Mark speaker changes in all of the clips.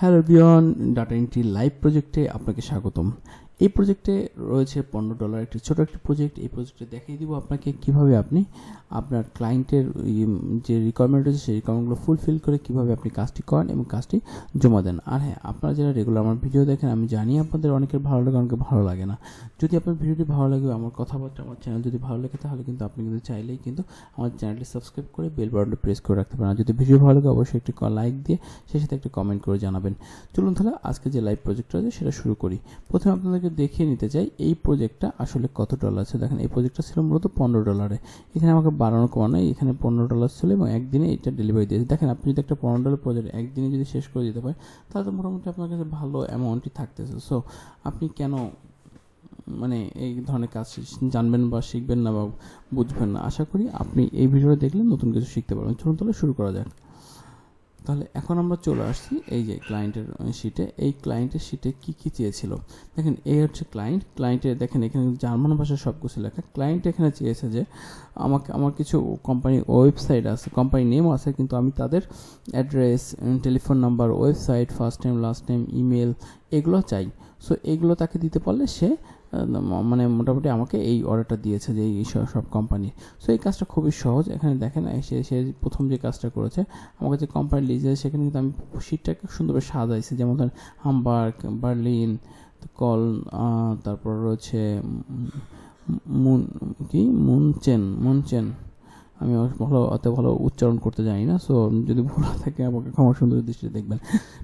Speaker 1: Hello বিয়ন data entry live প্রজেক্টে আপনাকে স্বাগতম। এই প্রজেক্টে রয়েছে পনেরো ডলার একটি ছোট একটি প্রজেক্ট এই প্রজেক্টে দেখিয়ে দিব আপনাকে কীভাবে আপনি আপনার ক্লায়েন্টের যে রিকোয়ারমেন্ট রয়েছে সেই রিকোয়ারমেন্টগুলো ফুলফিল করে কীভাবে আপনি কাজটি করেন এবং কাজটি জমা দেন। আর হ্যাঁ আপনারা যারা রেগুলার আমার ভিডিও দেখেন, আমি জানি আপনাদের অনেকের ভালো লাগে অনেকে ভালো লাগে না। যদি আপনার ভিডিওটি ভালো লাগে, আমার কথাবার্তা, আমার চ্যানেল যদি ভালো লাগে, তাহলে কিন্তু আপনি কিন্তু চাইলেই কিন্তু আমার চ্যানেলটি সাবস্ক্রাইব করে বেল বাটনটি প্রেস করে রাখতে পারেন। যদি ভিডিও ভালো লাগে, অবশ্যই একটি লাইক দিয়ে, সেই সাথে একটি কমেন্ট করে জানাবেন। চলুন তাহলে আজকে যে লাইভ প্রজেক্টটা আছে সেটা শুরু করি। প্রথমে আপনাদেরকে দেখিয়ে নিতে চাই, এই প্রজেক্টটা আসলে কত ডলার আছে? দেখেন, এই প্রজেক্টটা ছিল মূলত পনেরো ডলারে এখানে আমাকে বাড়ানো কমানো এখানে পনেরো ডলার ছিল এবং একদিনে এটা ডেলিভারি দিয়েছে। দেখেন, আপনি যদি একটা পনেরো ডলার প্রজেক্ট একদিনে যদি শেষ করে দিতে পারেন, তাহলে তো মোটামুটি আপনার কাছে ভালো অ্যামাউন্টই থাকতেছে। সো আপনি কেন মানে এই ধরনের কাজ জানবেন বা শিখবেন না বা বুঝবেন না? আশা করি আপনি এই ভিডিওটা দেখলে নতুন কিছু শিখতে পারবেন। চলুন তাহলে শুরু করা যাক। তাহলে এখন আমরা চলে আসছি এই যে ক্লায়েন্টের শিটে এই ক্লায়েন্টের শিটে কি কি চেয়েছিল? দেখেন এই হচ্ছে ক্লায়েন্ট ক্লায়েন্টের দেখেন, এখানে জার্মান ভাষায় সব কিছু লেখা। ক্লায়েন্ট এখানে চেয়েছে যে, আমাকে, আমার কিছু কোম্পানি ওয়েবসাইট আছে কোম্পানি নেম আছে, কিন্তু আমি তাদের address telephone number website first time last time email এগুলো চাই। সো এগুলো তাকে দিতে পারলে সে মানে মোটামুটি আমাকে এই অর্ডারটা দিয়েছে যে এই সব কোম্পানি সো এই কাজটা খুবই সহজ। এখানে দেখেন সে সে প্রথম যে কাজটা করেছে, আমাকে যে কোম্পানি লিজে সেখানে কিন্তু আমি শিটটাকে সুন্দরভাবে সাজাইছি। যেমন ধরেন হামবার্গ বার্লিন কল তারপর রয়েছে মুন কি? মুনচেন মুনচেন আমি ভালো, অত ভালো উচ্চারণ করতে জানি না সো যদি ভুল থাকে আমাকে ক্ষমা সুন্দর দৃষ্টিতে দেখবেন।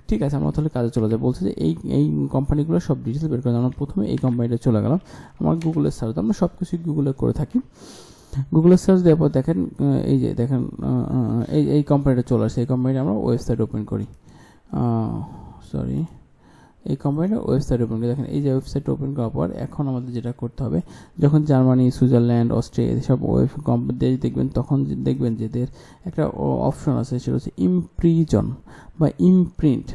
Speaker 1: ঠিক আছে, আমরা তাহলে কাজে চলে যাই। বলছে যে এই এই কোম্পানিগুলো সব ডিটেলস বের করে আমরা প্রথমে এই কোম্পানিটা চলে গেলাম। আমার গুগলে সার্চ আমরা সব কিছুই গুগলে করে থাকি। গুগলে সার্চ দেওয়ার পর দেখেন এই যে দেখেন এই এই কোম্পানিটা চলে আসে এই কোম্পানিটা আমরা ওয়েবসাইট ওপেন করি। সরি এই কোম্পানিটার ওয়েবসাইট ওপেন করে। দেখেন, এই যে ওয়েবসাইট ওপেন করার পর এখন আমাদের যেটা করতে হবে, যখন জার্মানি, সুইজারল্যান্ড অস্ট্রেলিয়া এসব ওয়েব দেশ দেখবেন, তখন দেখবেন যে এদের একটা অপশন আছে, সেটা হচ্ছে ইমপ্রিজন বা ইমপ্রিন্ট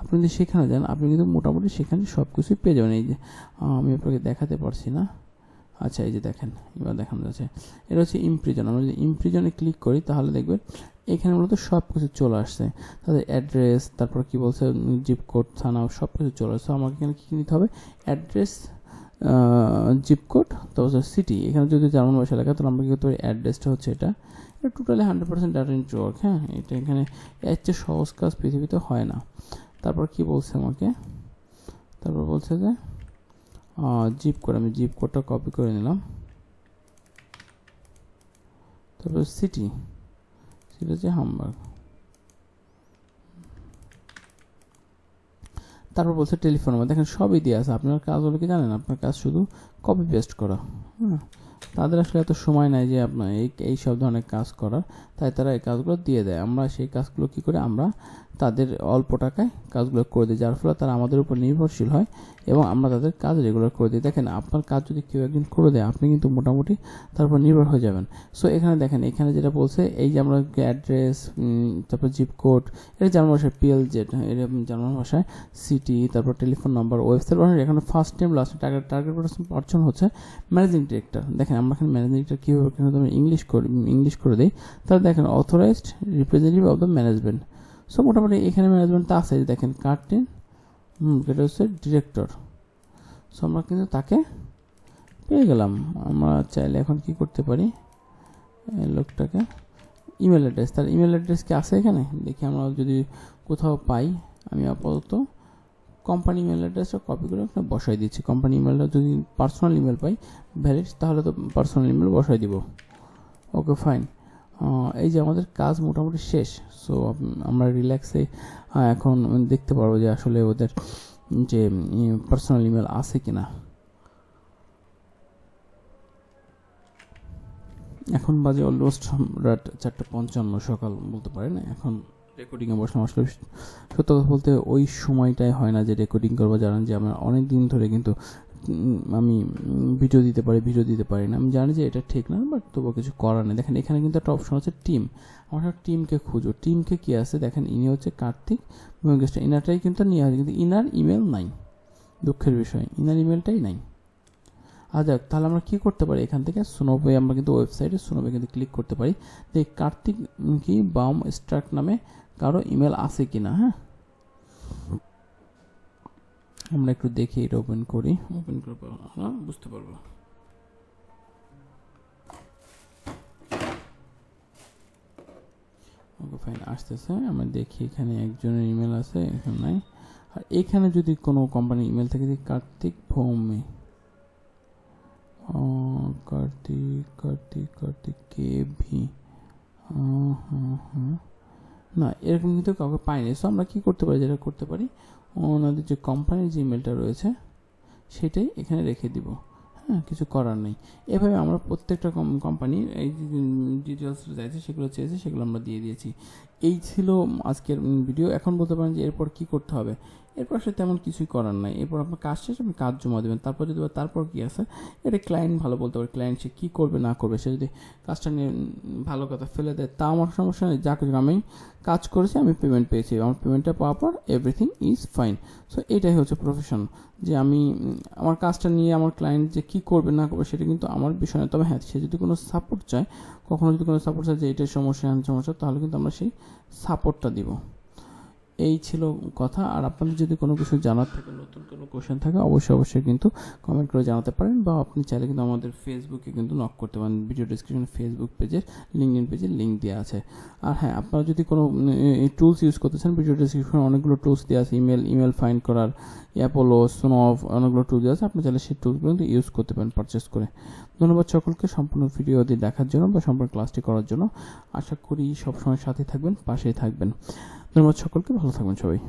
Speaker 1: আপনি যদি সেখানে যান, আপনি কিন্তু মোটামুটি সেখানে সব কিছুই পেয়ে যাবেন। এই যে আমি আপনাকে দেখাতে পারছি না। আচ্ছা এই যে দেখেন, এবার দেখানো যাচ্ছে। এটা হচ্ছে ইমপ্রিজন আমরা যদি ইমপ্রিজনে ক্লিক করি, তাহলে দেখবেন এখানে মূলত সব কিছু চলে আসছে। তাদের অ্যাড্রেস তারপর কি বলছে জিপ কোড থানা সব কিছু চলে আসছে। আমাকে এখানে কী নিতে হবে? অ্যাড্রেস জিপ কোড তারপর সিটি এখানে যদি জার্মান ভাষা লেখা, তাহলে আমরা কী করতে পারি? অ্যাড্রেসটা হচ্ছে এটা। এটা totally hundred percent data into work হ্যাঁ? এটা এখানে এর চেয়ে সহজ কাজ পৃথিবীতে হয় না। তারপর কি বলছে আমাকে? তারপর বলছে যে জিপ কোড আমি জিপ কোডটা কপি করে নিলাম। তারপর সিটি সেটা হচ্ছে হামবার্গ তারপর বলছে টেলিফোন নাম্বার দেখেন সবই দিয়ে আছে। আপনার কাজ হলো কি জানেন? আপনার কাজ শুধু কপি পেস্ট করা। হ্যাঁ? তাদের আসলে এত সময় নাই যে আপনার এই এই সব ধরনের কাজ করার। তাই তারা এই কাজগুলো দিয়ে দেয়। আমরা সেই কাজগুলো কী করে? আমরা তাদের অল্প টাকায় কাজগুলো করে দিই। যার ফলে তারা আমাদের উপর নির্ভরশীল হয়। এবং আমরা তাদের কাজ রেগুলার করে দিই। দেখেন, আপনার কাজ যদি কেউ একদিন করে দেয়, আপনি কিন্তু মোটামুটি তার উপর নির্ভর হয়ে যাবেন। সো এখানে দেখেন, এখানে যেটা বলছে, এই যে আমরা অ্যাড্রেস তারপর জিপ কোড এটা জার্মান ভাষায় পিএল জেড এটা জার্মান ভাষায় সিটি তারপর টেলিফোন নাম্বার ওয়েবসাইট এখানে first time last target target person হচ্ছে ম্যানেজিং ডিরেক্টর দেখেন, আমরা এখানে ম্যানেজিং ডিরেক্টর কীভাবে এখানে ইংলিশ করে ইংলিশ করে দিই। তাহলে দেখেন authorised representative of the management so মোটামুটি এখানে ম্যানেজমেন্ট আছে, দেখেন, কার্টেন হুম, এটা হচ্ছে ডিরেক্টর সো আমরা কিন্তু তাকে পেয়ে গেলাম। আমরা চাইলে এখন কি করতে পারি? লোকটাকে ইমেল অ্যাড্রেস তার ইমেল অ্যাড্রেস কি আছে এখানে? দেখি আমরা যদি কোথাও পাই, আমি আপাতত কোম্পানি ইমেল অ্যাড্রেসটা কপি করে ওখানে বসাই দিচ্ছি। কোম্পানি ইমেলটা যদি পার্সোনাল ইমেল পাই ভ্যালিড তাহলে তো পার্সোনাল ইমেল বসাই দিব। ওকে ফাইন এই যে আমাদের কাজ মোটামুটি শেষ সো আমরা রিল্যাক্সে এখন দেখতে পারব যে আসলে ওদের যে পার্সোনাল ইমেল আছে কিনা। এখন বাজে অলমোস্ট রাত চারটে পঞ্চান্ন সকাল বলতে পারেন, এখন রেকর্ডিংয়ে বসলাম আসলে। সত্য কথা বলতে ওই সময়টাই হয় না যে রেকর্ডিং করব, জানেন যে আমরা অনেক দিন ধরে কিন্তু আমি ভিডিও দিতে পারি, ভিডিও দিতে পারি না। আমি জানি যে এটা ঠিক না বাট তবুও কিছু করার নেই। দেখেন, এখানে কিন্তু একটা অপশন আছে টিম আমরা টিমকে খুঁজো টিমকে কী আছে? দেখেন, ইনি হচ্ছে কার্তিক গেস্টটা ইনারটাই কিন্তু নিয়ে আসে কিন্তু ইনার ইমেল নাই। দুঃখের বিষয়, ইনার ইমেলটাই নাই। আর যাক, তাহলে আমরা কী করতে পারি এখান থেকে? সুনোপে আমরা কিন্তু ওয়েবসাইটে সুনোপে কিন্তু ক্লিক করতে পারি। যে কার্তিক কি বাম স্ট্রাক নামে কারও ইমেল আছে কি না হ্যাঁ? আমরা একটু দেখি এটা ওপেন করি। ওপেন করে আমরা বুঝতে পারব। ওকে ফাইন আসতেছে। আমরা দেখি এখানে একজনের ইমেল আছে এখানে নাই। আর এখানে যদি কোনো কোম্পানির ইমেল থেকে যে কার্তিক ভৌমি। আহ, কার্তিক কার্তিক কার্তিক কে ভি? আহ, হুম, হুম। না, এরকম কিন্তু কাউকে পাইনি। সো আমরা কী করতে পারি, যেটা করতে পারি, ওনাদের যে কোম্পানির যে ইমেলটা রয়েছে, সেটাই এখানে রেখে দিব। হ্যাঁ কিছু করার নেই। এভাবে আমরা প্রত্যেকটা কোম্পানির এই ডিটেলস চাইছে, সেগুলো চেয়েছে, সেগুলো আমরা দিয়ে দিয়েছি। এই ছিল আজকের ভিডিও। এখন বলতে পারেন যে এরপর কি করতে হবে? এরপর আসলে তেমন কিছুই করার নাই। এরপর আপনার কাজ শেষে, আপনি কাজ জমা দেবেন। তারপর যদি তারপর কি আছে? এটা ক্লায়েন্ট ভালো বলতে পারে। ক্লায়েন্ট সে কী করবে, না করবে, সে যদি কাজটা নিয়ে ভালো কথা ফেলে দেয়, তা আমার সমস্যা নেই। যা কিছু আমি কাজ করেছি, আমি পেমেন্ট পেয়েছি। আমার পেমেন্টটা পাওয়ার পর এভরিথিং ইজ ফাইন সো এটাই হচ্ছে প্রফেশন যে আমি, আমার কাজটা নিয়ে আমার ক্লায়েন্ট যে কী করবে, না করবে, সেটা কিন্তু আমার বিষয় নয়। তবে হ্যাঁ সে যদি কোনো সাপোর্ট চায়, কখনো যদি কোনো সাপোর্ট চায় যে এটার সমস্যা সমস্যা, তাহলে কিন্তু আমরা সেই সাপোর্টটা দিব। এই ছিল কথা। আর আপনাদের যদি কোনো কিছু জানার থাকে, নতুন কোনো কোশ্চেন থাকে, অবশ্যই অবশ্যই কিন্তু কমেন্ট করে জানাতে পারেন বা আপনি চাইলে কিন্তু আমাদের ফেসবুকে কিন্তু নক করতে পারেন। ভিডিও ডিসক্রিপশনে ফেসবুক পেজের লিঙ্কডিন পেজের লিঙ্ক দেওয়া আছে। আর হ্যাঁ আপনারা যদি কোনো টুলস ইউজ করতে চান ভিডিও ডিসক্রিপশনে অনেকগুলো টুলস দেওয়া আছে। ইমেল ইমেল ফাইন্ড করার অ্যাপোলো স্নোভ অনেকগুলো টুল দেওয়া আছে। আপনি চাইলে সেই টুলগুলো কিন্তু ইউজ করতে পারেন পারচেস করে। ধন্যবাদ সকলকে সম্পূর্ণ ভিডিওটি দেখার জন্য বা সম্পূর্ণ ক্লাসটি করার জন্য। আশা করি সবসময় সাথে থাকবেন, পাশেই থাকবেন। ধন্যবাদ সকলকে ভালো থাকবেন সবাই